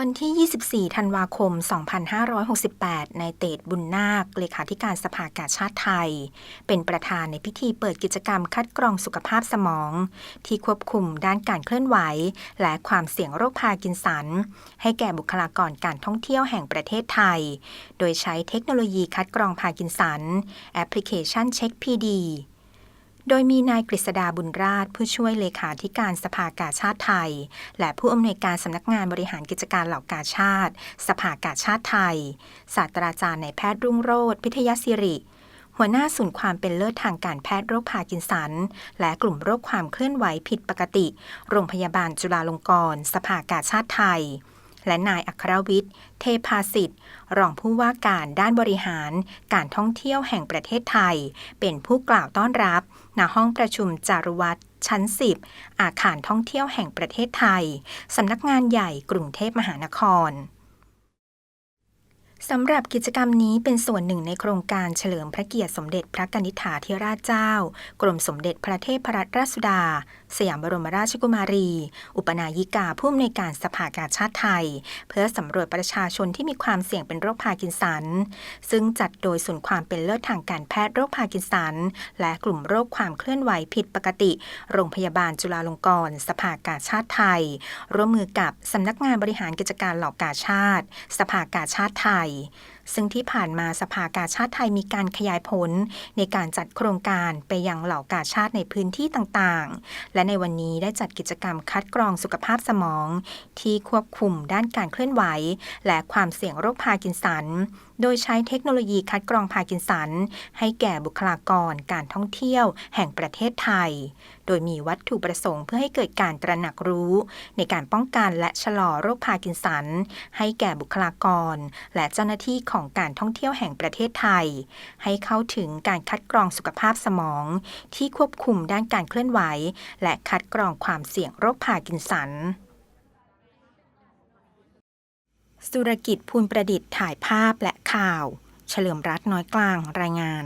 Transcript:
วันที่ 24 ธันวาคม 2568 นายเตดบุญนาค เลขาธิการสภากาชาติไทย เป็นประธานในพิธีเปิดกิจกรรมคัดกรองสุขภาพสมอง ที่ควบคุมด้านการเคลื่อนไหว และความเสี่ยงโรคพาร์กินสัน ให้แก่บุคลากรการท่องเที่ยวแห่งประเทศไทย โดยใช้เทคโนโลยีคัดกรองพาร์กินสัน แอปพลิเคชันเช็คพีดี โดยมีนายกฤษดาบุญราช ผู้ช่วยเลขาธิการสภากาชาติไทย และผู้อำนวยการสำนักงานบริหารกิจการเหล่ากาชาติ สภากาชาติไทย ศาสตราจารย์นายแพทย์รุ่งโรธพิทยาศิริ หัวหน้าศูนย์ความเป็นเลิศทางการแพทย์โรคพาร์กินสัน และกลุ่มโรคความเคลื่อนไหวผิดปกติ โรงพยาบาลจุฬาลงกรณ์สภากาชาติไทย และนายอัครวิทย์ เทพาสิทธิ์ รองผู้ว่าการด้านบริหาร การท่องเที่ยวแห่งประเทศไทย เป็นผู้กล่าวต้อนรับ ณ ห้องประชุมจารุวัตรชั้น 10 อาคารท่องเที่ยวแห่งประเทศไทย สำนักงานใหญ่กรุงเทพมหานคร สำหรับกิจกรรมนี้เป็นส่วนหนึ่งในโครงการเฉลิมพระเกียรติสมเด็จพระกนิษฐาธิราชเจ้า กรมสมเด็จพระเทพรัตนราชสุดา สยามบรมราชกุมารี อุปนายิกาผู้อำนวยการสภากาชาติไทย เพื่อสำรวจประชาชนที่มีความเสี่ยงเป็นโรคพาร์กินสัน ซึ่งจัดโดยศูนย์ความเป็นเลิศทางการแพทย์โรคพาร์กินสัน และกลุ่มโรคความเคลื่อนไหวผิดปกติ โรงพยาบาลจุฬาลงกรณ์สภากาชาติไทย ร่วมมือกับสำนักงานบริหารกิจการเหล่ากาชาติ สภากาชาติไทย嗯。ซึ่งที่ผ่านมาสภากาชาติไทยมีการขยายผล ในการจัดโครงการไปยังเหล่ากาชาติในพื้นที่ต่างๆ และในวันนี้ได้จัดกิจกรรมคัดกรองสุขภาพสมอง ที่ควบคุมด้านการเคลื่อนไหว และความเสี่ยงโรคพาร์กินสัน โดยใช้เทคโนโลยีคัดกรองพาร์กินสัน ให้แก่บุคลากรการท่องเที่ยว แห่งประเทศไทย โดยมีวัตถุประสงค์เพื่อให้เกิดการตระหนักรู้ ในการป้องกันและชะลอโรคพาร์กินสัน ให้แก่บุคลากร และเจ้าหน้าที่ของการท่องเที่ยวแห่งประเทศไทย ให้เข้าถึงการคัดกรองสุขภาพสมอง ที่ควบคุมด้านการเคลื่อนไหว และคัดกรองความเสี่ยงโรคพาร์กินสันสุรกิจภูลประดิษฐ์ถ่ายภาพและข่าว เฉลิมรัตน์น้อยกลางรายงาน